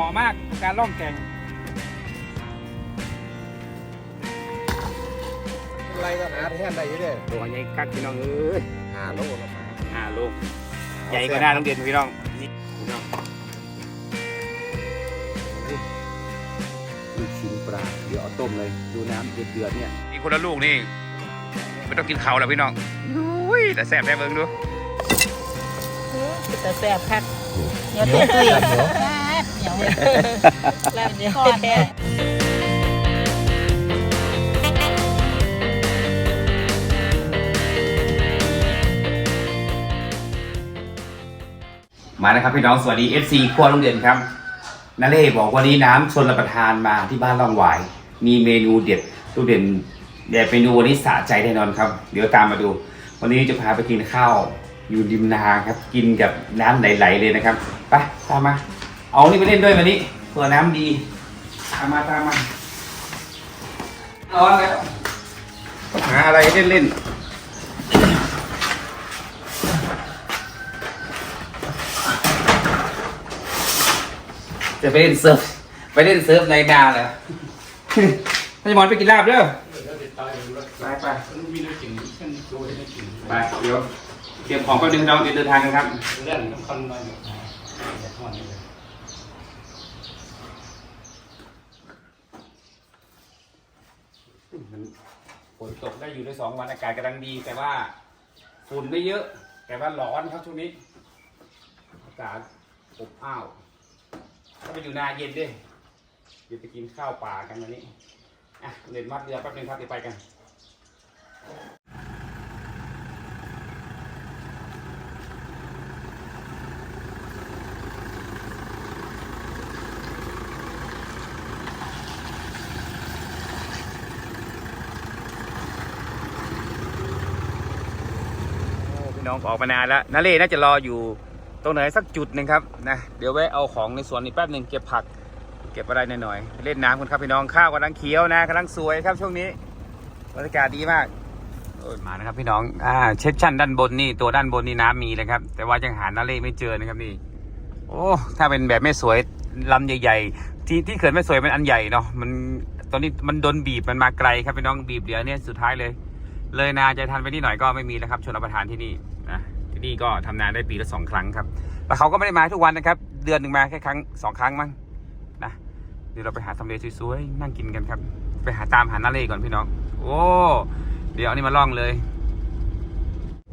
มาะมากกับการล่องแก่งอะไรก็หาแท่นได้อยังเนี่ยตัวใหญ่คักพี่น้องเอ้ยหาโลละมาห้าโลใหญ่กว่าหน้าโรงเรียนพี่น้องนี่พี่น้องลูกชิ้นปลาเดี๋ยวเอาต้มเลยดูน้ำเดือดๆเนี่ยอีกคนละลูกนี่ไม่ต้องกินเขาแล้วพี่น้องอุ้ยแต่แซ่บแซ่บเบิ่งดูแต่แซ่บคักเดี๋ยวตุ้ยตุ้ย แซ่บเดี๋ยแซ่บเดี๋ยวก่อนแท้มานะครับพี่น้องสวัสดี FC ครัวโรงเรียนครับนาเล่บอกวันนี้น้ำชนรับประทานมาที่บ้านล่องหวาย มีเมนูเด็ดตู้เด่นแดดเมนูวันนี้สะใจแน่นอนครับ เดี๋ยวตามมาดู วันนี้จะพาไปกินข้าว อยู่ริมนาครับ กินกับน้ำไหลๆเลยนะครับไปตามมา เอานี่ไปเล่นด้วยวันนี้เผื่อน้ำดีตามมาตามมาร้อนแล้วต้องหาอะไรเล่นเล่นๆจะไปเล่นเซิร์ฟไปเล่นเซิร์ฟในนาเลยท่านหมอนไปกินลาบเด้อไปไปไปเดี๋ยวเตรียมของแป๊บนึงเราจะเดินทางกันครับเรื่องน้ำคันมาอยู่ทอดนี่เลย มันฝนตกได้อยู่ได้สองวันอากาศกำลังดี แต่ว่าฝุ่นไม่เยอะ แต่ว่าร้อนครับช่วงนี้ อากาศอบอ้าวถ้าไปอยู่นาเย็นดิเดี๋ยวไปกินข้าวป่ากันวันนี้อะเล่นมัดเรือแป๊บนึงครับเดี๋ยวไปกัน น้องออกมานานแล้วนาเล่น่าจะรออยู่ตรงไหนสักจุดหนึ่งครับนะเดี๋ยวแวะเอาของในสวนนี่แป๊บหนึ่งเก็บผัก เก็บอะไรหน่อยๆเล่นน้ำกันครับพี่น้องข้าวกำลังเขียวนะกำลังสวยครับช่วงนี้บรรยากาศดีมากโอ้ยมานะครับพี่น้องอ่าเชฟชั่นด้านบนนี่ตัวด้านบนนี่น้ำมีเลยครับ แต่ว่ายังหานาเล่ไม่เจอนะครับนี่ โอ้ถ้าเป็นแบบไม่สวยลำใหญ่ ๆ ที่ที่เขื่อนไม่สวยมันอันใหญ่เนาะมันตอนนี้มันโดนบีบมันมาไกลครับพี่น้องบีบเดี๋ยวนี่ยสุดท้ายเลย เลยนาจะทันไปที่หน่อยก็ไม่มีแล้วครับชนรับประทานที่นี่นะที่นี่ก็ทำนาได้ปีละสองครั้งครับแต่เขาก็ไม่ได้มาทุกวันนะครับ เดือนหนึ่งมาแค่ครั้งสองครั้งมั้งนะเดี๋ยวเราไปหาทำเลสวยๆนั่งกินกันครับ ไปหาตามหานาเล่ก่อนพี่น้อง โอ้เดี๋ยวอานี่มาล่องเลย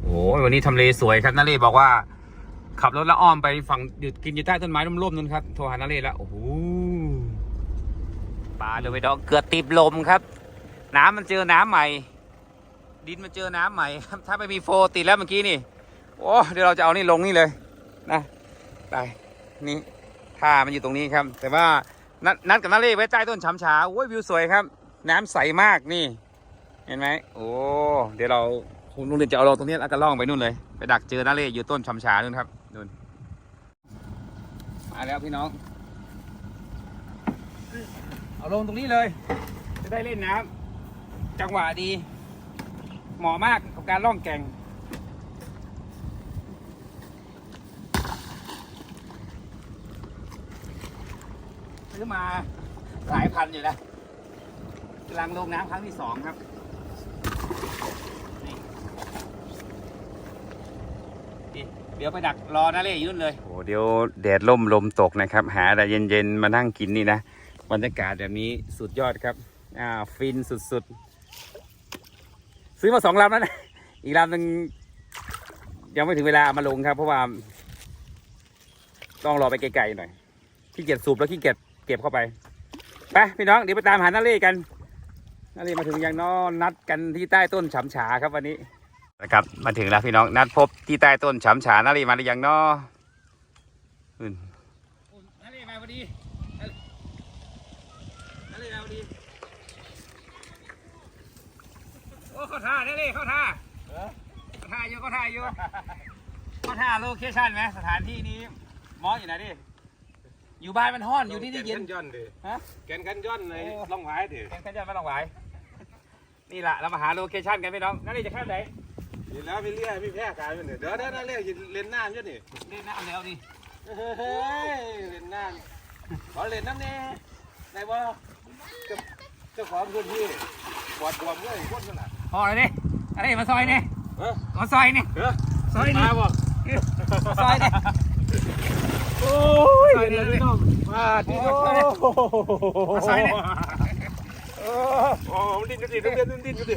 โอ้วันนี้ทำเลสวยครับนาเล่บอกว่า ขับรถแล้วอ้อมไปฝั่งหยุดกินอยู่ใต้ต้นไม้ร่มๆนั่นครับโทรหานาเล่แล้วโอ้โหปลาเดี๋ยวไปดองเกือบติดลมครับ น้ำมันเจอน้ำใหม่ ดินมันเจอน้ำใหม่ครับถ้าไม่มีโฟติดแล้วเมื่อกี้นี่โอ้เดี๋ยวเราจะเอานี่ลงนี่เลยนะไปนี่ท่ามันอยู่ตรงนี้ครับ แต่ว่านัดนัดกับนาเล่ไว้ใต้ต้นฉำฉาโอ้ยวิวสวยครับ น้ำใสมากนี่ เห็นไหมโอ้เดี๋ยวเราคุณลุงเรียนจะเอาลงตรงนี้แล้วก็ล่องไปนู่นเลย ไปดักเจอนาเล่อยู่ต้นฉำฉานู่นครับนู่นมาแล้วพี่น้องเอาลงตรงนี้เลย จะได้เล่นน้ำจังหวะดี เหมาะมากกับการล่องแก่ง ซื้อมาหลายพันอยู่แล้วกำลังลงน้ำครั้งที่สองครับเดี๋ยวไปดักรอนาเล่อยุ่นเลยโอ้เดี๋ยวแดดล่มลมตกนะครับ หาอะไรเย็นๆ มานั่งกินนี่นะบรรยากาศแบบนี้สุดยอดครับ อ่าฟินสุดๆ ซื้อมาสองลำแล้วนะ อีกลำหนึ่งยังไม่ถึงเวลาเอามาลงครับ เพราะว่า ต้องรอไปไกลๆหน่อยขี้เกียจสูบแล้วขี้เกียจเก็บเข้าไปไปพี่น้องเดี๋ยวไปตามหานาเล่กันนาเล่มาถึงยังนอนนัดกันที่ใต้ต้นฉำฉาครับวันนี้นะครับมาถึงแล้วพี่น้องนัดพบที่ใต้ต้นฉำฉานาเล่มาหรือยังนออืมนาเล่มาพอดีนาเล่มาพอดี โอ้เขาท่านาเล่เขาท่าเขาท่าอยู่เขาท่าอยู่เขาท่าโลเคชั่นไหมสถานที่นี้มองอยู่ไหนดิอยู่บ้านมันห้อนอยู่ที่นี่เย็นย่อนดิฮะแกนกันย่อนในโอ้ล่องไม้ดิแข่งขันยันไม่ต้องไหวนี่แหละเรามาหาโลเคชั่นกันพี่น้องนั่นนี่จะข้ามไหนนี่แล้วพี่เลี้ยพี่แพ้กายมันเนี่ยเดี๋ยวเดี๋ยวนั่นเลี้ยเล่นน้ำอยู่นี่เล่นน้ำแล้วดิเฮ้ยเล่นน้ขอเล่นน้ำแน่ได้บ่เจ้าเจ้าของพื้นที่บอดบวมเลยคนนั่นแหละ พอเลยนี่อะไรมาซอยนี่เออมาซอยนี่เออซอยนี่มาบ่มาซอยนี่โอ้ยเดี๋ยวพี่น้องมาที่โอ้มาซอยนี่โอ้มันดิ้นกันดิดิ้นดิ้นดิ้นกันดิ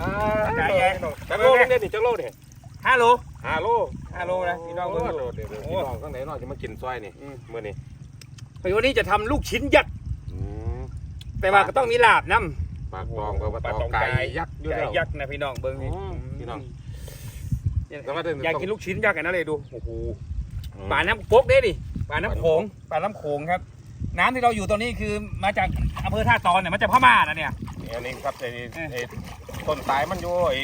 อ่าใหญ่ใหญ่จักโลนึงเด่นนี่จักโลนี่ฮัลโหลห้าโลห้าโลนะพี่น้องโอ้เบิ่งโหเดี๋ยวเดี๋ยวพี่น้องข้างไหนน้องจะมากินซอยนี่มื้อนี้ไปวันนี้จะทำลูกชิ้นยักษ์อืมแต่ว่าก็ต้องมีลาบน้ ปากตองกับปลาปลาตตอองงไก่ไก่ยักษ์อยู่ำไก่แล้ว ยักษ์นะพี่น้องเบิ้งนี่อืมพี่น้อง เนี่ยแต่ว่าเดี๋ยว อยากต้องกินลูกชิ้นยักษ์กันนะเลยดูโอ้โหปลาน้ำโกกเด้ดิปลาน้ำโขงปลาน้ำโขงครับ น้ำที่เราอยู่ตรงนี้คือมาจากอำเภอท่าตอนเนี่ยมาจากพม่านะเนี่ย อันนี้ครับไอ้เออ ไอ้ต้นตายมันอยู่ไอ้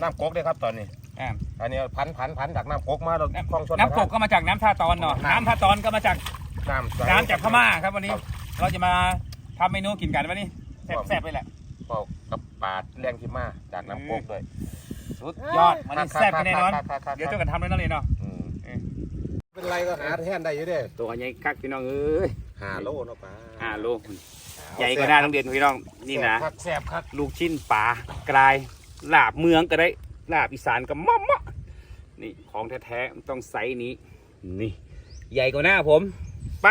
น้ำกกเด้ครับตอนนี้ อ่า อันนี้พันพันพันจากน้ำกกมาเราคลองชนน้ำกกก็มาจากน้ำท่าตอนเนาะน้ำน้ำท่าตอนก็มาจากน้ำใส น้ำจากพม่าครับวันนี้ ครับ เราจะมาทำเมนูกินกันวันนี้ แซ่บๆเลยแหละ เปล่ากับปลาแรงขึ้นมาจากน้ำกกด้วยสุดยอดวันนี้แซ่บแน่นอนครับครับครับเดี๋ยวเจ้ากันทำด้วยนั่นเลยเนาะอืมเออเป็นไรก็หาแทนได้อยู่เด้ตัวใหญ่คักพี่น้องเอ้ยหาโลเนาะปลาห้าโลใหญ่กว่าหน้าโรงเรียนพี่น้องนี่นะครับแซ่บครับลูกชิ้นปลากรายลาบเมืองก็ได้ลาบอีสานก็มะมะนี่ของแท้ๆมันต้องไซส์นี้ นี่ ใหญ่กว่าหน้าผมไป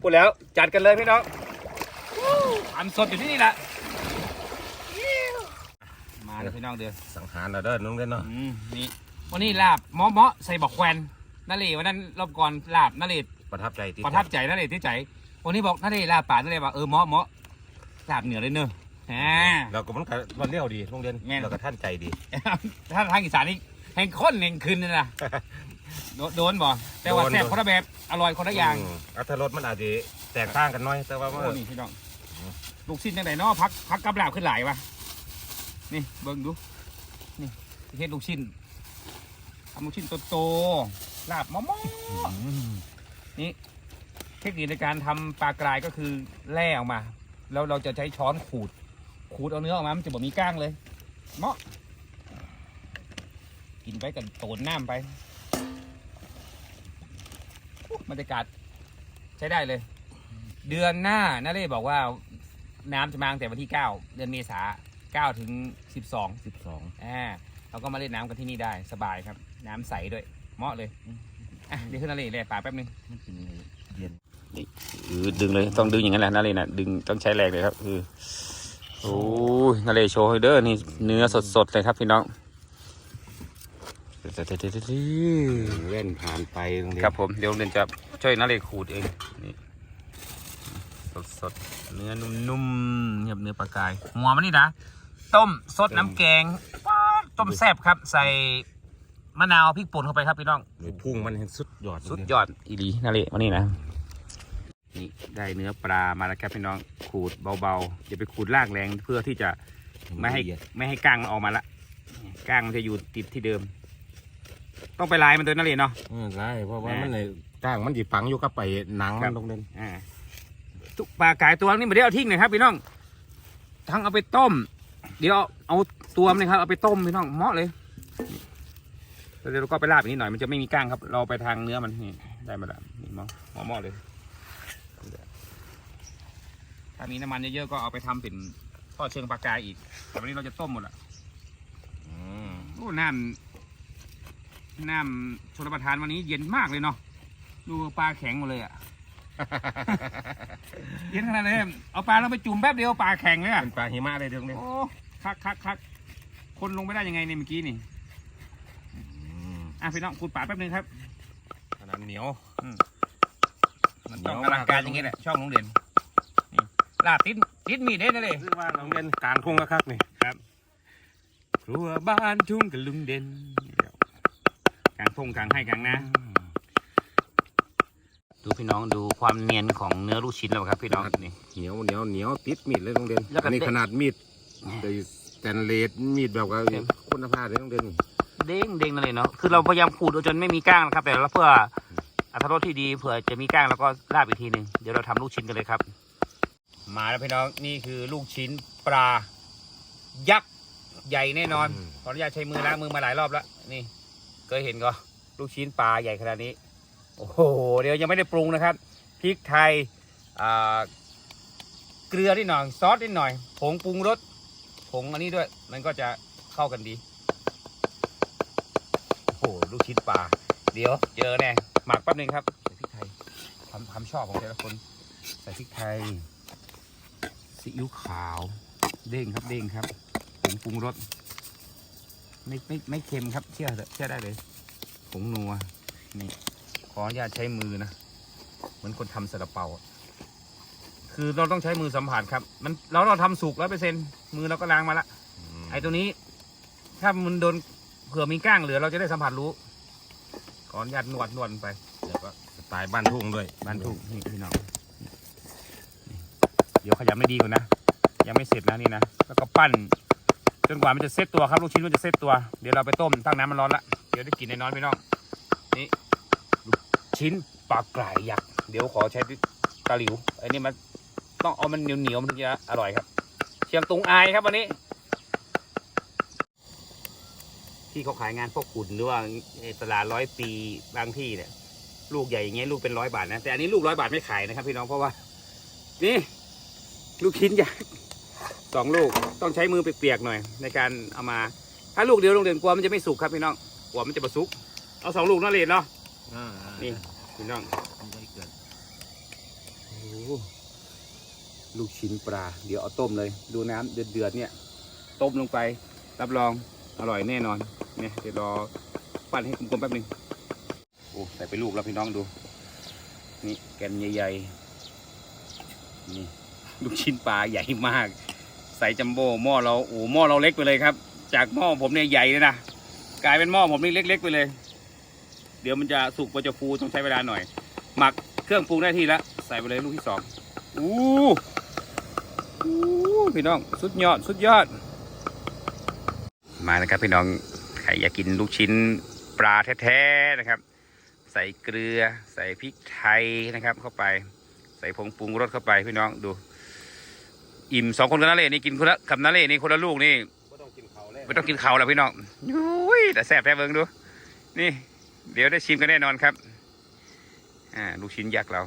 พูดแล้วจัดกันเลยพี่น้อง ทำสดอยู่ที่นี่แหละมาเลยพี่น้องเดือสังหารเราเด้อน้องเด้อเนาะอืมนี่วันนี้ลาบเมาะเมาะใส่บอกแควนนั่นเลวันนั้นรอบก่อนลาบนั่นเลยประทับใจที่ประทับใจนั่นเลยที่ใจ วันนี้บอกนั่นเลยลาบป่านั่นเลยว่าเออเมาะเมาะลาบเหนือเลยเนอะอ่าเราก็มันก็มันเลี้ยวดีน้องเด่นแม่นเราก็ท่านใจดีถ้าทางอีสานนี่แห่งข้นแห่งคืนนี่นะโดนบ่แต่ว่าแซ่บคนละแบบอร่อยคนละอย่างอัตรสมันอาจจะแตกต่างกันน้อยแต่ว่าโอ้นี่พี่น้อง ลูกชิ้นจังไหนเนาะพักพักกับลาบขึ้นหลายวะนี่เบิ่งดูนี่เฮ็ดลูกชิ้นทำลูกชิ้นโตๆลาบมะม่วนี่เทคนิคในการทำปลากรายก็คือแล่ออกมา แล้วเราจะใช้ช้อนขูด ขูดเอาเนื้อออกมา มันจะบ่มีก้างเลยเหมาะกินไปกันโตนน้ำไปอู้บรรยากาศใช้ได้เลย เดือนหน้านาเล่บอกว่าน้ำจะมาตั้งแต่วันที่ 9 เดือนเมษา9ถึง 12สิบสอง อ่าเราก็มาเล่นน้ำกันที่นี่ได้สบายครับ น้ำใสด้วย เหมาะเลยอะเดี๋ยวขึ้นนาเล่เลยป่าแป๊บนึง มันเป็นเย็นคือดึงเลยต้องดึงอย่างนั้นแหละนาเล่น่ะดึงต้องใช้แรงเลยครับคือโอ้ยนาเล่โชว์ให้เด้อนี่เนื้อสดๆเลยครับพี่น้องเว้นผ่านไปโงเยนครับผมเดี๋ยวโรงเรียนจะช่วยนาเล่ขูดเองนี่ สดๆ เนื้อนุ่มๆครับเนื้อปลากายหัวมันนี่นะ ต้มสดน้ำแกงป๊าดต้มแซ่บครับ ใส่มะนาวพริกป่นเข้าไปครับพี่น้อง โอ้ยพุ่งมันเห็นสุดยอดสุดยอดอีหลีนาเละวันนี้นะ นี่ได้เนื้อปลามาแล้วครับพี่น้องขูดเบาๆอย่าไปขูดลากแรงเพื่อที่จะไม่ให้ไม่ให้ก้างมันออกมาละก้างมันจะอยู่ติดที่เดิม ต้องไปลายมันตัวนั่นเลยเนาะ เออไรเพราะว่าแหม่มันในก้างมันจีฝังอยู่กับไปหนังครัมับนตรงเด่นอ่า ทุกปลากายตัวนี้ไม่ได้เอาทิ้งนะครับพี่น้องทั้งเอาไปต้ม เดี๋ยวเอาตัวมันนะครับเอาไปต้มพี่น้องเหมาะเลยแล้วเดี๋ยวเราก็ไปลาบอีกนิดหน่อยมันจะไม่มีก้างครับ เราไปทางเนื้อมันนี่ได้มาแล้วนี่เหมาะเหมาะเลย ถ้ามีน้ำมันเยอะๆก็เอาไปทำเป็นทอดเชิงปลากายอีก แต่วันนี้เราจะต้มหมดละอืมโอ้น้ำน้ำชนประทานวันนี้เย็นมากเลยเนาะดูปลาแข็งหมดเลยอะ เย็นขนาดนี้เอาปลาลงไปจุ่มแป๊บเดียวปลาแข็งเลยอะเป็นปลาหิมะเลยเดี๋ยวนี้โอ้คักคักคักคนลงไม่ได้ยังไงเนี่ยเมื่อกี้นี่อืมอะพี่น้องขุดป่าแป๊บนึงครับขนาดเหนียวมันต้องอลังการอย่างงี้แหละช่องลุงเด่นนี่ลาบติดติดมีดเด้นั่นเลยคือว่าโรงเรียนกลางทุ่งก็คักนี่ครัวบ้านทุ่งกับลุงเด่นกลางทงกลางให้กลางนะ ดูพี่น้องดูความเนียนของเนื้อลูกชิ้นแล้วครับพี่น้องนี่ เหนียวเหนียวเหนียวติดมีดเลยโรงเรียนแล้วก็ อันนี้เด็ดขนาดมีดแต่สแตนเลสมีดแบบว่าครับคุณภาพเลยโรงเรียนเด้งเด้งนั่นเลยเนาะคือเราพยายามขูดจนไม่มีก้างนะครับ แต่เราเพื่ออัตรสที่ดีเผื่อจะมีก้างแล้วก็ราบอีกทีหนึ่งเดี๋ยวเราทำลูกชิ้นกันเลยครับ มาแล้วพี่น้องนี่คือลูกชิ้นปลา ยักษ์ใหญ่แน่นอนขออนุญาตใช้มือล้างมือมาหลายรอบแล้วนี่ เคยเห็นก็ลูกชิ้นปลาใหญ่ขนาดนี้ โอ้โหเดี๋ยวยังไม่ได้ปรุงนะครับพริกไทยเกลือนิดหน่อยซอสนิดหน่อยผงปรุงรสผงอันนี้ด้วย มันก็จะเข้ากันดีโอ้โหลูกชิ้นปลาเดี๋ยวเจอแน่หมักแป๊บนึงครับใส่พริกไทยความความชอบของแต่ละคนใส่พริกไทยซีอิ๊วขาวเด้งครับเด้งครับผงปรุงรสไม่ไม่ไม่เค็มครับเชื่อเถอะเชื่อได้เลยผงนัวนี่ ขออนุญาตใช้มือนะ เหมือนคนทำซาลาเปาอะคือเราต้องใช้มือสัมผัสครับ มันเราเราทำสุกร้อยเปอร์เซ็นมือเราก็ล้างมาละไอ้ตัวนี้ ถ้ามันโดนเผื่อมีก้างเหลือเราจะได้สัมผัสรู้ขออนุญาตนวดนวดไปแล้วก็สไตล์บ้านทุ่งด้วยบ้านถูกนี่พี่น้องนี่เดี๋ยวขยำไม่ดีกว่านะ ยังไม่เสร็จนะนี่นะแล้วก็ปั้นจนกว่ามันจะเซตตัวครับลูกชิ้นมันจะเซตตัว เดี๋ยวเราไปต้มตั้งน้ำมันร้อนละเดี๋ยวได้กินแน่นอนพี่น้องนี่ลูก ชิ้นปลากรายยักษ์เดี๋ยวขอใช้ตะหลิวไอ้นี่มันต้องเอามันเหนียวเหนียวๆมันถึงจะอร่อยครับ เชียงตุงอายครับวันนี้ ที่เขาขายงานพวกขุนหรือว่าตลาดร้อยปีบางที่เนี่ยลูกใหญ่อย่างเงี้ยลูกเป็นร้อยบาทนะแต่อันนี้ลูกร้อยบาทไม่ขายนะครับพี่น้องเพราะว่า นี่ ลูกชิ้นใหญ่สองลูกต้องใช้มือเปียกๆหน่อย ในการเอามา ถ้าลูกเดียวลูกเดียวกลัวมันจะไม่สุกครับพี่น้องกลัวมันจะประสุก เอาสองลูกนั่นเลยเนาะ นี่พี่น้องโอ้โหลูกชิ้นปลา เดี๋ยวเอาต้มเลย ดูน้ำเดือดๆเนี่ย ต้มลงไป รับรองอร่อยแน่นอน เนี่ยเดี๋ยวรอปั้นให้กลมๆแป๊บหนึงโอ้ใส่ไปลูกแล้วพี่น้องดู นี่แกนใหญ่ๆ นี่ลูกชิ้นปลาใหญ่มาก ใส่จัมโบ้หม้อเราโอ้หม้อเราเล็กไปเลยครับ จากหม้อผมเนี่ยใหญ่เลยนะกลายเป็นหม้อผมนี่เล็ก ๆ ไปเลย เดี๋ยวมันจะสุกมันจะฟูต้องใช้เวลาหน่อย หมักเครื่องปรุงได้ที่แล้วใส่ไปเลยลูกที่สองอู้อู้พี่น้องสุดยอดสุดยอด มานะครับพี่น้องใครอยากกินลูกชิ้นปลาแท้ๆนะครับ ใส่เกลือใส่พริกไทยนะครับ เข้าไป ใส่ผงปรุงรสเข้าไปพี่น้องดู อิ่มสองคนกับนาเล่นี่กินคนละกับนาเล่นี่คนละลูกนี่ก็ต้องกินเขาแล้ไม่ต้องกินเขาวแล้วพี่น้องยุ้ยแต่แซ่บแท้เบิ้งดู นี่ เดี๋ยวได้ชิมกันแน่นอนครับ อ่า ลูกชิ้นยักษ์เรา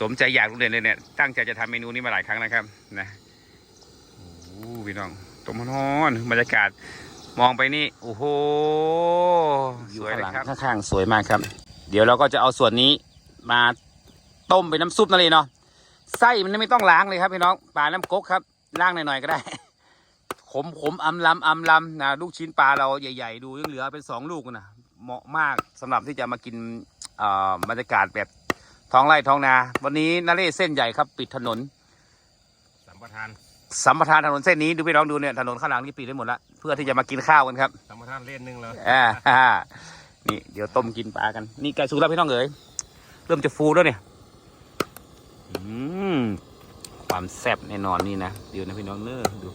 สมใจอยากลูกเด่นเลยเนี่ย ตั้งใจจะทำเมนูนี้มาหลายครั้งนะครับ นะโอ้พี่น้องตมนอนบรรยากาศ มองไปนี่ โอ้โห สวยเลยครับข้างๆสวยมากครับ เดี๋ยวเราก็จะเอาส่วนนี้มาต้มเป็นน้ำซุปนั่นเลยเนาะ ไส้มันไม่ต้องล้างเลยครับพี่น้อง ปลาน้ำก๊กครับ ล้างหน่อยๆก็ได้ ขมขมอำลำอำลำนะลูกชิ้นปลาเราใหญ่ๆ ดูยังเหลือเป็นสองลูกนะเหมาะมากสำหรับที่จะมากินเอ่อบรรยากาศแบบท้องไร่ท้องนา วันนี้นาเล่เส้นใหญ่ครับ ปิดถนนสัมปทานสัมปทานถนนเส้นนี้ดูพี่น้องดูเนี่ยถนนข้างหลังนี่ปิดได้หมดละเพื่อที่จะมากินข้าวกันครับสัมปทานเล่นหนึงเลยอ่านี่เดี๋ยวต้มกินปลากัน นี่ไก่สุกแล้วพี่น้องเอ๋ยเริ่มจะฟูแล้วเนี่ยอืมความแซ่บแน่นอนนี่นะเดี๋ยวนะพี่น้องเน้อดู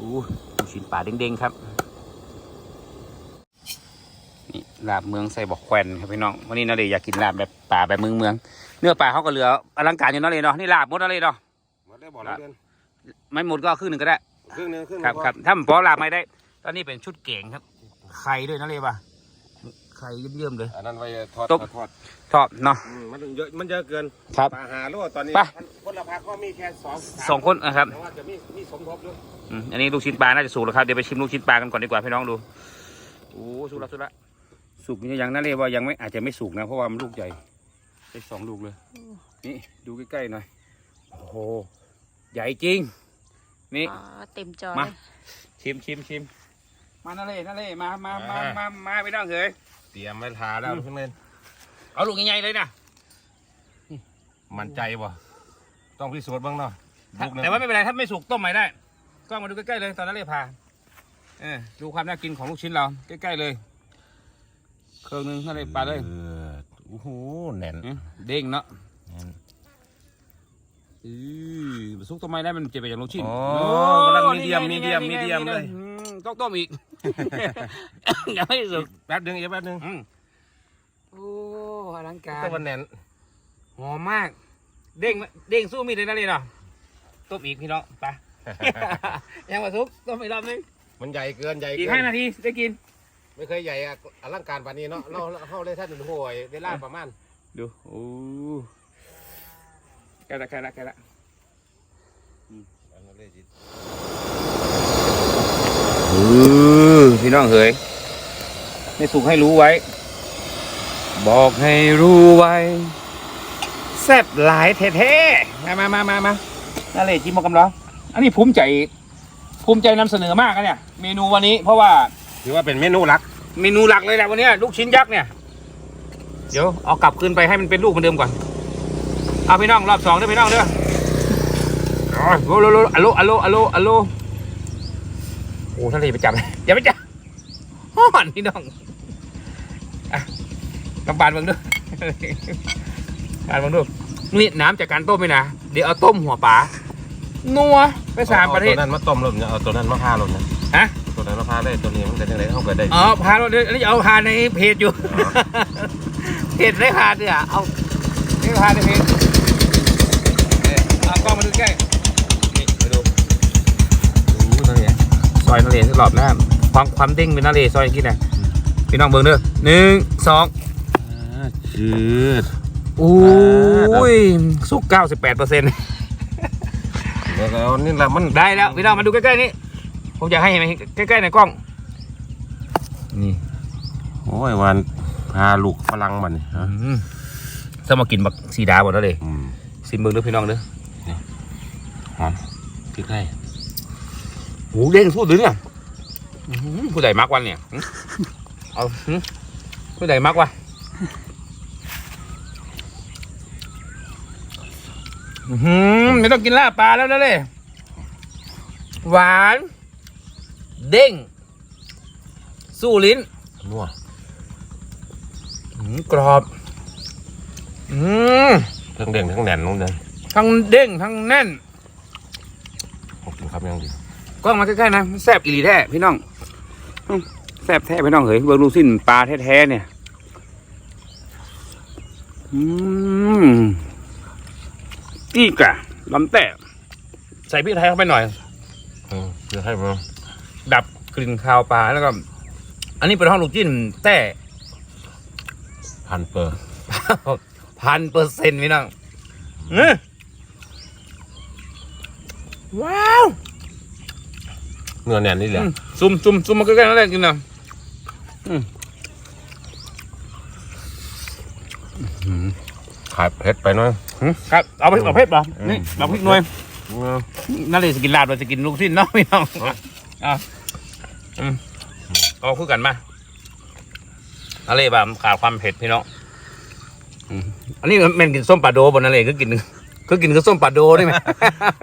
อู้ลูกชิ้นปลาเด้งๆครับ นี่ลาบเมืองใส่บอกแควนครับพี่น้อง วันนี้นาเลยอยากกินลาบแบบป่าแบบเมืองเมืองๆเนื้อปลาเขาก็เหลืออลังการอยู่เนั่นเลยเนาะ นี่ลาบหมดแล้วเลยเนาะ หมดได้บอกแล้วเดือนไม่หมดก็ครึ่งหนึ่งก็ได้ ครึ่งหนึงครึ่งหคนึรับงพอครับถ้าผมพอลาบไม่ได้ ตอนนี้เป็นชุดเก่งครับ ไข่ด้วยนะเลยป่ะ ไข่เยิ่มๆเลย อันนั้นไว้ทอดต้มทอดชอบเนาะ อืมมันเยอะมันเยอะเกินครับปลาหาโลตอนนี้ไปมันคนละพักก็มีแค่สองามสองคนนะครับแต่ว่าจะมีมีสมทบด้วยอืมอันนี้ลูกชิ้นปลาน่าจะสุกแล้วครับเดี๋ยวไปชิมลูกชิ้นปลากันก่อนดีกว่าพี่น้องดูโอ้สุกแล้วสุกแล้วสุกนี่ยังน่าเรียกว่ายังไม่อาจจะไม่สุกนะเพราะว่ามันลูกใหญ่ได้สองลูกเลย นี่ดูใกล้ๆหน่อยโอ้โหใหญ่จริง นี่ อ๋อเต็มจอมา เลยชิมชิมชิมมานาเล่นาเล่มามามามามาพี่น้องเฮ้ยเต รียมไว้ทาแล้วเพิ่งเล่นเอาลูกใหญ่ๆเลยนะมั่นใจบ่ต้องพิสูจน์บ้างเนาะลูกหนึ่งแต่ว่าไม่เป็นไรถ้าไม่สุกต้มใหม่ได้กล้องมาดูใกล้ๆเลยตอนนั้นเลยพาเออดูความน่ากินของลูกชิ้นเราใกล้ๆเลย เครื่องนึงนั่นเลยปลาเลยออโอ้โหแน่นอืมเด้งเนาะแน่นอือสุกต้มใหม่ได้มันจะเป็นอย่างลูกชิ้นโอ้โอ้กำลังมีนี่เดียมไงมีนี่ไงเดียมนี่มีไงเดียมนี่ไงเลยอื มต้องต้มอีก ยังไม่สุกแป๊บหนึงอีกแป๊บหนึงอืมโอ้อลังการแต่มันแน่นหอมมาก เด้งเด้งสู้มีดเลยนะเลยเนาะต้มอีกพี่น้องไป ยังมาสุกต้มอีกรอบนึงมันใหญ่เกินใหญ่อีกเกิห้านนาทีได้กิน ไม่เคยใหญ่อะอลังการปานนี้เนาะเราเราเข้าเลยท่านหนึ่งโหยเวลาประมาณดูโอ้แค่ละแค่ละแค่ละเออพี่น้องเฮ้ยไม่สุกให้รู้ไว้ บอกให้รู้ไว้ แซ่บหลายแท้ๆมามามามามาน่าเลยจิ้มมากำลังอันนี้ภูมิใจ ภูมิใจนำเสนอมากนะเนี่ย เมนูวันนี้เพราะว่าถือว่าเป็นเมนูหลัก เมนูหลักเลยแหละวันเนี้ยลูกชิ้นยักษ์เนี่ย เดี๋ยวเอากลับคืนไปให้มันเป็นลูกเหมือนเดิมก่อน เอาพี่น้องรอบสองเด้อพี่น้องเด้อโอ้โหโลโลอะโลอะโลอะโลอะโลโอ้ทะเลไปจับอย่าไปจับฮ้อนพี่น้องอะกำปานเบิ่งด้วยปานเบิ่งด้วยนี่น้ำจากการต้มไหมนะเดี๋ยวเอาต้มหัวปลานัวไปสามประเทศตัวนั้นมาต้มลมเนี่ยเอาตัวนั้นมาพาลมนะฮะตัวนั้นมาพาได้ตัวนี้มันเป็นยังไงเขาเกิดได้อ๋อพาเราเดี๋ยวอันนี้เอาพาในเพจอยู่เพจได้พาเนี่ยเอาได้พาในเพจเออเอากล้องมาดูใกล้นี่มาดูดูนั่นเนี่ย ซอยนั่นเลยรอบหน้าความความเด้งเป็นนั่นเลยซอยกินนะพี่น้องเบิ่งเด้อหนึ่งสองชืดอุ้ยสุกเก้าสิบแปดเปอร์เซ็นต์แล้วนี่แหละมันได้แล้วพี่น้องมาดูใกล้ๆนี่ผมอยากให้เห็นใกล้ๆในกล้องนี่โอ้ยวันพาลูกฝรั่งมันนี่ฮะอืมถ้ามากินบักสีดาหมดแล้วเลยอืมซิมเบิ้งเด้อพี่น้องเด้อหอมพริกไท ยโอ้เด้งสู้ดื้อเนี่ยอื้อหือผู้ใดมักวันเนี่ยหึเอาหึผู้ใดมักวะอื้อหือไม่ต้องกินลาบปลาแล้วนะเลยหวาน เด้ง สู้ลิ้นนัวอื้อกรอบอืมทั้งเด้งทั้งแหน่นลงเลยทั้งเด้งทั้งแน่นผมกินครับยังดี กล้องมาใกล้ๆนะแซ่บอีหลีแท้พี่น้องอืมแซ่บแท้พี่น้องเฮ้ยเบิร์ลูกสิ้นปลาแท้ๆเนี่ยอืมอีกอะลำแต่ใส่พริกไทยเข้าไปหน่อยอืมเดี๋ยวให้มันดับกลิ่นคาวปลาแล้วก็ อันนี้เป็นห้องลูกจิ้นแต่พันเปอร์พันเปอร์เซ็นต์พี่น้องอื้อว้าว เนื้อแน่นนี่แหละอืมซุ่มซุ่มซุ่มมาใกล้ๆนั่นแหละกินนะขายเผ็ดไปหน่อยหึครับ เอาไปเอาเพชรป่ะนี่เอาพริกหน่วยเออนั่นเลยจะกินลาบเราจะกินลูกชิ้นเนาะพี่น้องอะอืมเอาคู่กันมานั่นเลยแบบขาดความเผ็ดพี่น้องอืมอันนี้มันเป็นกินส้มปลาโดบนนั่นเลยก็กินก็กินก็ส้มปลาโดได้ไหม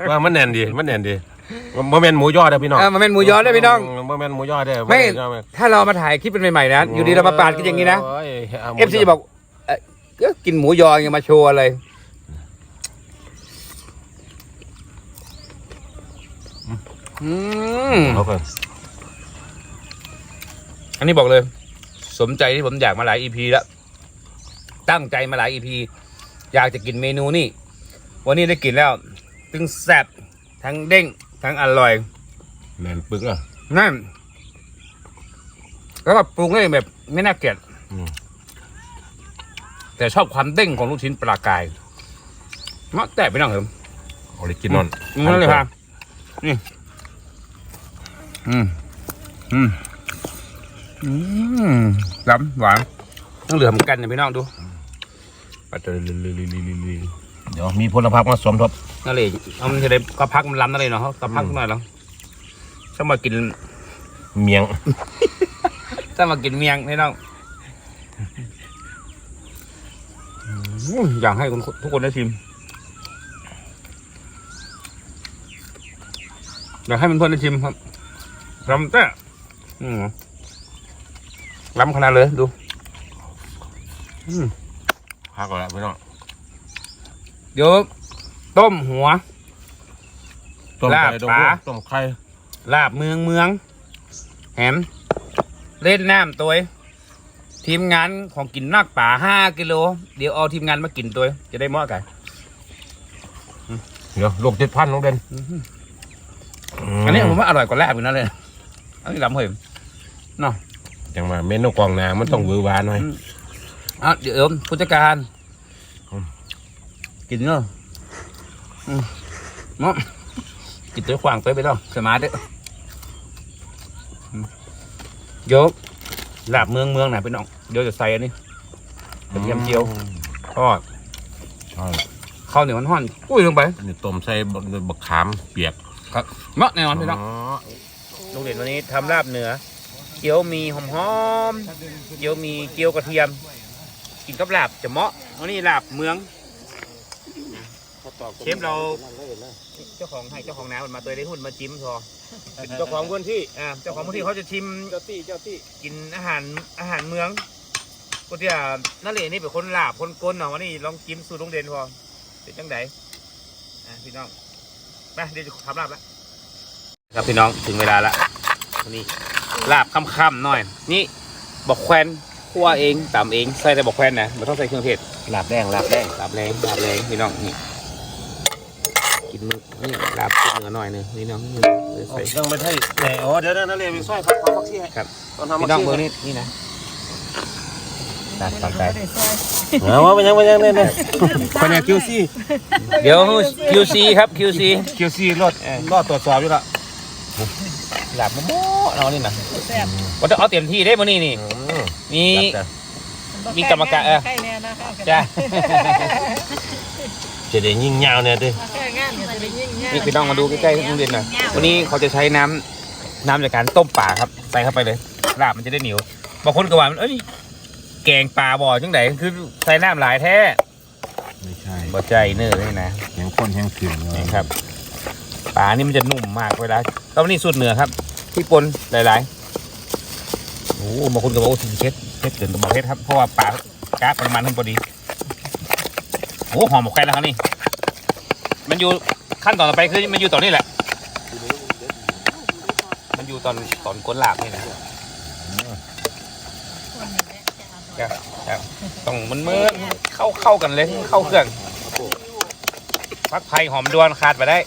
ว่ามันแน่นดีมันแน่นดีมัน บ่แม่นหมูยอเด้อพี่น้องเออมันเป็นหมูยอได้พี่น้อง บ่แม่นหมูยอเด้อไม่บ่แนยอแม่นถ้าเรามาถ่ายคลิปเป็นใหม่ๆนะ อยู่ดีเรามาปาดกินอย่างนี้นะโยาหมูเอฟซีจะบอกเอ่อก็กินหมูยอยังมาโชว์อะไรอืมเอาก่อนอันนี้บอกเลย สมใจที่ผมอยากมาหลายอีพีแล้ว ตั้งใจมาหลายอีพีอยากจะกินเมนูนี่ วันนี้ได้กินแล้ว ตึงแซ่บทั้งเด้ง ทั้งอร่อย แม่นปึกอะนั่น แล้วก็ปรุงได้แบบไม่น่าเกลียดอืมแต่ชอบความเด้งของลูกชิ้นปลากายเนาะแต่ไม่ต้องเหรอออริจินอลนั่นเลยครับนี่ อืม อืม อืมล้ำหวานต้องเหลือเหมือนกันนะพี่น้องดู ปัดเจอลิลิลิลิลิลิ เดี๋ยวมีพลพักมาสวมทบนั่นเลยเอามันจะได้ก็พักมันล้ำนั่นเลยเนาะก็พักหน่อยแล้วถ้ามากินเมียงถ้ามากินเมียงพี่น้องอืมอยากให้คนทุกคนได้ชิมอยากให้มันเพื่อนได้ชิมครับลำแต่อืมล้ำขนาดเลยดูอืมพักก่อนละพี่น้อง เดี๋ยวต้มหัว ต้มลาบไก่ต้มปลาหัวต้มไข่ลาบเมืองเมืองแหมเล่นน้ำตัวเองทีมงานของกินนักป่าห้ากิโล เดี๋ยวเอาทีมงานมากินตัวเองจะได้เหมาะกันเดี๋ยวลูกติดพันน้องเด่นอันนี้ผมว่าอร่อยกว่าแรกอีกนั่นเลยอันนี้ลำเหยจังมาเมนูกองนามันต้องหวือหวาหน่อย อะเดี๋ยวผู้จัดการอืม กินเนาะเนาะกินตัวขวางไปไปแล้วสมาร์ทเด้ออืมเดี๋ยวลาบเมืองเมืองไหนะพี่น้องเดี๋ยวจะใส่อันนี้กระเทียมเจียวทอดใช่ข้าวเหนียวห่อนๆกุ้ยลงไปนี่ต้มใส่บักขามเปียกเนาะแน่นอนพี่น้องลุงเด่นวันนี้ทำลาบเหนือเกี๊ยวมีหอมๆเกี๊ยวมีเกี๊ยวกระเทียม กินกับลาบจะเหมาะวันนี้ลาบเมือง เชฟเรา เจ้าของให้เจ้าของน้ำมันมาเตยได้หุ้นมาจิ้มพอเป็นเจ้าของพื้นที่อ่าเจ้าของพื้นที่เขาจะชิมเจ้าตี้เจ้าตี้กินอาหารอาหารเมืองกูที่อ่านั่นเลยนี่เป็นคนลาบคนกลนเนาะวันนี้ลองจิ้มสูตรโรงเรียนพอเป็นจังไดอะพี่น้องไปเดี๋ยวจะทำลาบแล้วครับพี่น้องถึงเวลาละวันนี้ลาบค่ำๆหน่อย นี่บอกแควนคั่วเองตำเองใส่แต่บอกแควนนะไม่ต้องใส่เครื่องเทศลาบแดงลาบแดงลาบแรงลาบแรงพี่น้องนี่ กินมือนี่ลาบกินเนื้อหน่อยหนึงพี่น้องนี่ใส่ ยังไม่ใช่แหน่อ๋อเดี๋ยวนั่นเลยไปซอยครับขอพักซี่ให้ครับ ตอนทำพัพี่กน้องซี่เบอร์นี่นี่นะตัดตัดใจเอาว่าเป็นยังเป็นยังเนี่ยเนี่ยคนเนี่ยคิวซี่เดี๋ยว QC ครับ QC คิวซี่รอดรอดตรวจสอบอยู่ละหลับมโม่เรานี่นะว่าจะเอาเต็มที่ได้มั้นี่นี่ มี มีกรรมการเออ ใกล้แน่นะจ้า จะได้ยิ่งยาวเนี่ยดิแค่งานเนี่ยจะได้ยิ่งง่ายนี่พี่น้องมาดูใกล้ๆโรงเรียนหน่อยวันนี้เขาจะใช้น้ำน้ำจากการต้มป่าครับ ใส่เข้าไปเลยลาบมันจะได้เหนียวบางคนก็ว่าเอ้ยแกงปลาบ่อจังไดคือใส่น้ำหลายแท้ไม่ใช่บ่ใจเนื้อเลยนะแข็งข้นแข็งขืนนี่ครับปลานี่มันจะนุ่มมากเวลาแล้วนี่สูตรเหนือครับที่ปนหลายๆโอ้บางคนก็บอกว่าสิเช็ดเช็ดเกินตัวบอกเช็ดครับเพราะว่าปลากราฟประมาณทั้งพอดีโอ้หอมหมกแค่แล้วครับนี่ มันอยู่ขั้นตอนต่อไปคือมันอยู่ตอนนี้แหละ มันอยู่ตอนตอนก้นหลาบนี่นะครับครับต้องมันเมื่อเข้าเข้ากันเลยเข้าเครื่องฟักไผ่หอมดวนขาดไปได้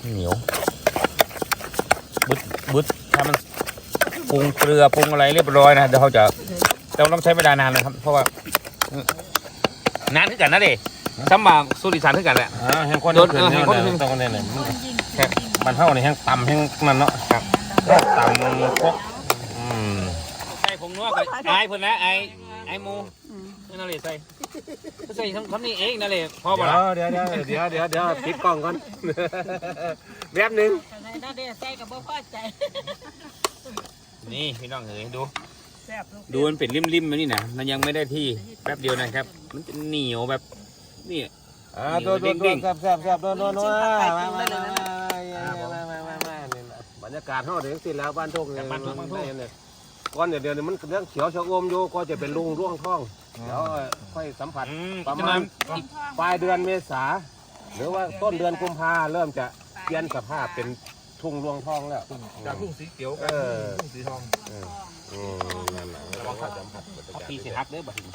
เหนียวบึดบึดถ้ามันปรุงเกลือปรุงอะไรเรียบร้อยนะเดี๋ยวเขาจะ แต่ต้องใช้เวลานานนะครับ เพราะว่านานขึ้นกันนะเด็สมัครสุริสานขึ้นกันแหละอ่าแห้งข้นโดนขืนเออแห้แห้งงข้ข้นนขึ้นตรงนี้เนี่ยมันครับมันเท่านี่แห้งต่ำแห้งนั่นเนาะครับต่ำคกอืมใส่ผงนัวกับไอ้เพิ่นนะไอ้ไอ้หมูนี่นั่นเลยใส่ใส่ทำทำนี่เองนั่นเลยพอบ่ล่ะเดี๋ยวเดี๋ยวเดี๋ยวเดี๋ยวเดี๋ยวปิดกล้องก่อนแป๊บหนึงน่าเด้ใส่กับบ่พอใจนี่พี่น้องเอ๋ยดูแซ่บลูกดูมันเป็นริมๆมานี่นะมันยังไม่ได้ที่แป๊บเดียวนะครับ มันจะเหนียวแบบนี่ อ่าตัวตัวตัวแซ่บแซ่บแซ่บตัวตัวตัวมามามามามามามามานี่นะบรรยากาศห้องเดี๋ยวสิแล้วบ้านทุ่งเนี่ยเนี่ยก้อนเดี๋ยวเดี๋ยวนี้มันเรื่องเขียวชะอมอยู่ก็จะเป็นลุงร่วงท้องเดี๋ยวค่อยสัมผัสอืมประจะมามาณปลายเดือนเมษาหรือว่าต้นเดือนกุมภาเริ่มจะเปลี่ยนสภาพเป็นทุ่งรวงทองแล้วจากทุ่งสีเขียวเออทุ่งสีทอง อืมนั่นแหละเราก็สัมผัสบรรยากาศปีสิฮักเด้อบัดนี้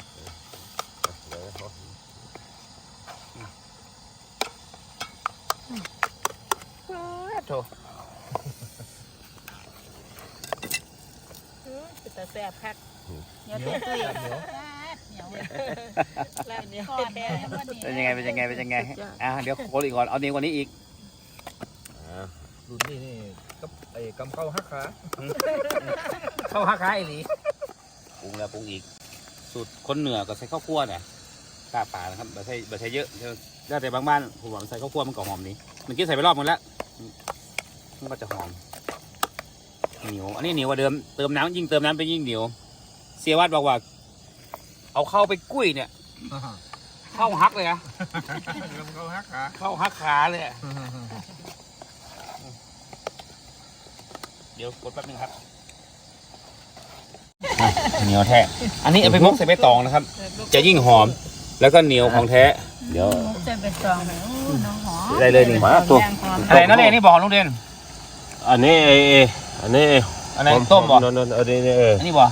เดี๋ยวเขาโถแต่แซ่บคักเดี๋ยวตุ้ยตุ้ยเหนียวแล้วเหนียวแท้เป็นยังไงเป็นยังไงเป็นยังไงอะเดี๋ยวโคลอีกก่อนเอาเนียวกว่านี้อีกรุ่นนี้นี่ กับไอ้กำเข้าฮักขาเข้าฮักค้าอีหลีปรุงแล้วปรุงอีก สูตรคนเหนือก็ใส่ข้าวคั่วเนี่ยกาป่านะครับไม่ใช่ไม่ใช่เยอะแล้วแต่บางบ้านผมว่ามันใส่ข้าวคั่วมันก็หอมดีเมื่อกี้ใส่ไปรอบหมดแล้วมันก็จะหอมเหนียวอันนี้เหนียวกว่าเดิมเติมน้ำยิ่งเติมน้ำไปยิ่งเหนียวเสียวัดบอกว่า เอาเข้าไปกุ้ยเนี่ยเข้าฮักเลยนะกำเข้าฮักขาเข้าฮักขาเลยอะ เดี๋ยวกดแป๊บนึงครับอะเหนียวแท้ อันนี้เอาไปมกใส่ใบตองนะครับ จะยิ่งหอม แล้วก็เหนียวของแท้ เดี๋ยวใส่เป็นซองน้องหอมได้เลยนี่มาตัวอะไรนั่นเองนี่บอกลุงเด่นอันนี้ไอ้ไอ้อันนี้อันไหนต้มบอกนนนอันนี้เอออันนี้บอก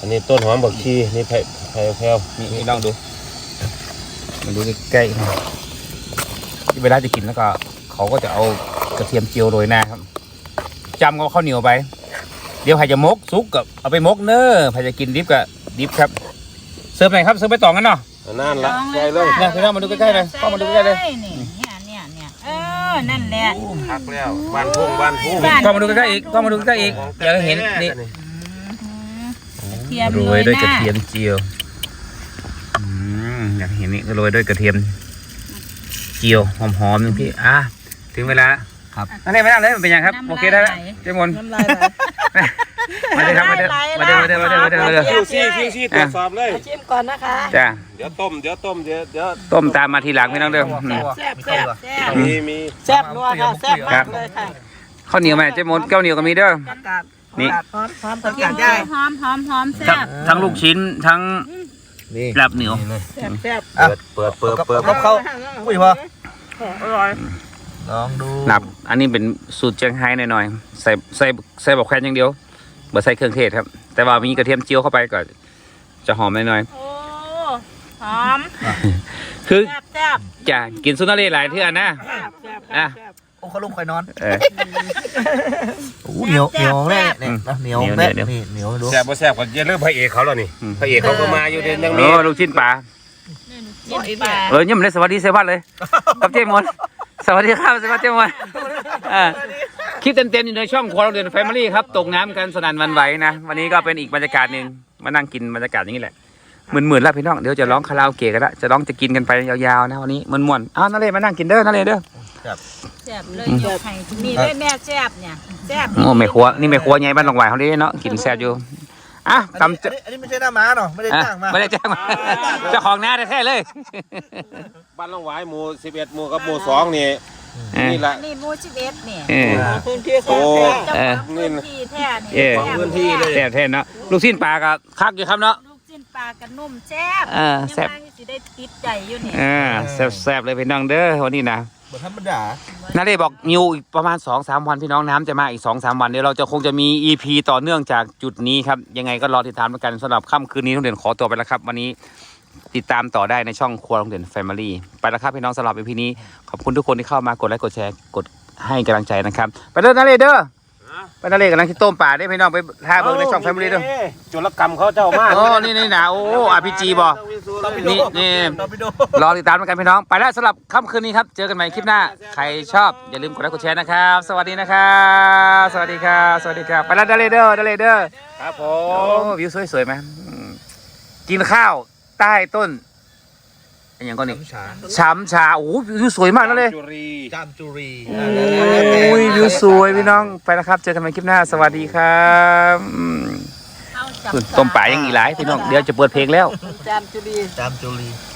อันนี้ต้นหอมบักชีนี่ไผ่ไผ่แพรวนี่นี่ลองดูมาดูใกล้ๆนะเวลาจะกินแล้วก็ เขาก็จะเอากระเทียมเจียวโรยหน้าครับ จำกับข้าวเหนียวไป เดี๋ยวใครจะมกซุกกับเอาไปมกเนอร์ใครจะกินดิบกับดิบครับ เสิร์ฟหน่อยครับเสิร์ฟไปต่อกันเนาะนั่นละใช่เลยเนี่ยพี่น้องมาดูใกล้ๆเลยกล้องมาดูใกล้ๆเลย นี่เนี่ยเนี่ยเนี่ยเออ นั่นแหละ พักแล้วบ้านทุ่งบ้านทุ่งบ้าน กล้องมาดูใกล้ๆอีกกล้องมาดูใกล้ๆอีกอยากให้เห็นนี่เทียมโรเลยยด้วยกระนะเทียมเจียวอืมอยากให้เห็นนี่โรยด้วยกระเทียมเจียวหอมๆนึงพี่อะถึงเวลา ครับนั่นเลยไม่นั่งเลยมันเป็นยังครับโอเคได้แล้วเจ๊มนน้ำลายไหล มาเลยครับมาเด้อมาเด้อมาเด้อมาเด้อมาเด้อมาเด้อคิวซี่คิวซี่ตรวจสอบเลยชิมก่อนนะคะจ้าเดี๋ยวต้มเดี๋ยวต้มเดี๋ยวเดี๋ยวต้มตามมาทีหลังไม่ต้องเด้ออืมแซ่บแซ่บแซ่บมีมีแซ่บนัวค่ะแซ่บครัมากบเลยค่ะข้าวเหนียวไหมเจ๊มนแก้วเหนียวก็มีเด้อนี่หอมหอมตะเกียบได้หอมหอมหอมแซ่ทั้งบทั้งลูกชิ้นทั้งนี่ลาบเหนียวแซ่บแซ่บเปิดเปิดเปิดเปิดกับเขาอุ้ยพออร่อย ลองดูลาบอันนี้เป็นสูตรเจียงไฮ้หน่อยๆ ใส่ใส่ใส่บอกแควนอย่างเดียวบ่ใส่เครื่องเทศครับ แต่ว่ามีกระเทียมเจียวเข้าไปก็จะหอมหน่อยโอ้หอมๆ คือแซ่บแซ่บจะกินซุนนาเล่หลายเทื่อนะ แซ่บแซ่บอะ แซ่บ โอ้เขาลุงคอยนอนเออ โอ้เหนียวเหนียวแน่เนี่ยเหนียวแน่เหนียว นี่เหนียวดูแซ่บบ่แซ่บก็อย่าลืมพระเอกเขาแล้วนี่พระเอกเขาก็มาอยู่เดือนยังมีโอ้ลูกชิ้นปลาจิ้มปลาเออยังไม่ได้สวัสดีเซฟันเลย กับเจมอน สวัสดีครับสวัสดีเจมอนอ่าคลิปเต็มๆอยู่ในช่องครัวเราเดือนแฟมิลี่ครับตกน้ำกันสนั่นหวันไหวนะวันนี้ก็เป็นอีกบรรยากาศหนึ่งมานั่งกินบรรยากาศอย่างนี้แหละหมื่นๆแล้วพี่น้องเดี๋ยวจะร้องคาราโอเกะกันละจะร้องจะกินกันไปยาวๆนะวันนี้มันม่วนๆอ้าวนั่นเลยมานั่งกินเด้อนั่นเลยเด้อแซ่บเลยยกให้นี่ด้วยแม่แซ่บเนี่ยแซ่บโอ้แม่ครัวนี่แม่ครัวใหญ่บ้านหลงไหวเขาได้เนาะกินแซ่บอยู่ อะอันนี้ตำจะอันนี้ไม่ใช่หน้าม้าเนาะไม่ได้อะจ้างมาไม่ได้จ้างมาเจ้าของหน้าแท้ๆเลยบ้านลงหวายหมู่11หมู่กับหมู่2นี่เออนี่ละ นี่หมูชิเบสเนี่ยเออ พื้นที่โอ้ เจ้าของพื้นที่แท้เออนี่พื้นที่เลย แซ่บแท้เนาะลูกชิ้นปลากับคักอยู่ครับเนาะ ลูกจิ้นปลากันนุ่มแซ่บเออแซ่บ ยังไงสิได้ติดใจอยู่นี่อ่าแซ่บๆเลยพี่น้องเด้อวันนี้นะ นธรรมดานาเล่บอกนิวอีกประมาณ2อสวันพี่น้องน้ำจะมาอีก2อสวันเดี๋ยวเราจะคงจะมี EP ต่อเนื่องจากจุดนี้ครับ ยังไงก็รอติดตามกันสำหรับค่ำคืนนี้ทุกเดือนขอตัวไปแล้วครับ วันนี้ติดตามต่อได้ในช่องครัวโรงเรียนแฟมิลี่ไปแล้วครับพี่น้องสำหรับ EP นี้ขอบคุณทุกคนที่เข้ามากดไลค์กดแชร์กดให้กำลังใจนะครับ ไปเด้อนาเล่เด้อ ไปนาเล่กำลังที่ต้มป่าได้อพี่น้องไปท่าเบิ่งในช่องแฟมิลี่เด้อจุลกรรมเขาเจ้ามากโอ้นี่นี่นะโอ้อาพีจีบอนี่นี่เราไปดูรอติดตามกันพี่น้อง ไปแล้วสำหรับค่ำคืนนี้ครับ เจอกันใหม่คลิปหน้า ใครชอบอย่าลืมกดไลค์กดแชร์นะครับ สวัสดีนะครับ สวัสดีครับ สวัสดีครับ ไปแล้วดาเลเดอร์ดาเลเดอร์ครับผโอ้มวิวสวยๆไหมอืมกินข้าวใต้ต้น อนอย่างก็นี่น้ำชาช้ำชาโอ้โหวิวสวยมากนั่นเลยจุรีจามจุรีโอ้ยวิวสวยพี่น้องไปแล้วครับ เจอกันใหม่คลิปหน้าสวัสดีครับอืมเอาจับต้มป่ายังอีกหลายพี่น้องเดี๋ยวจะเปิดเพลงแล้วจามจุลีจามจุรีจ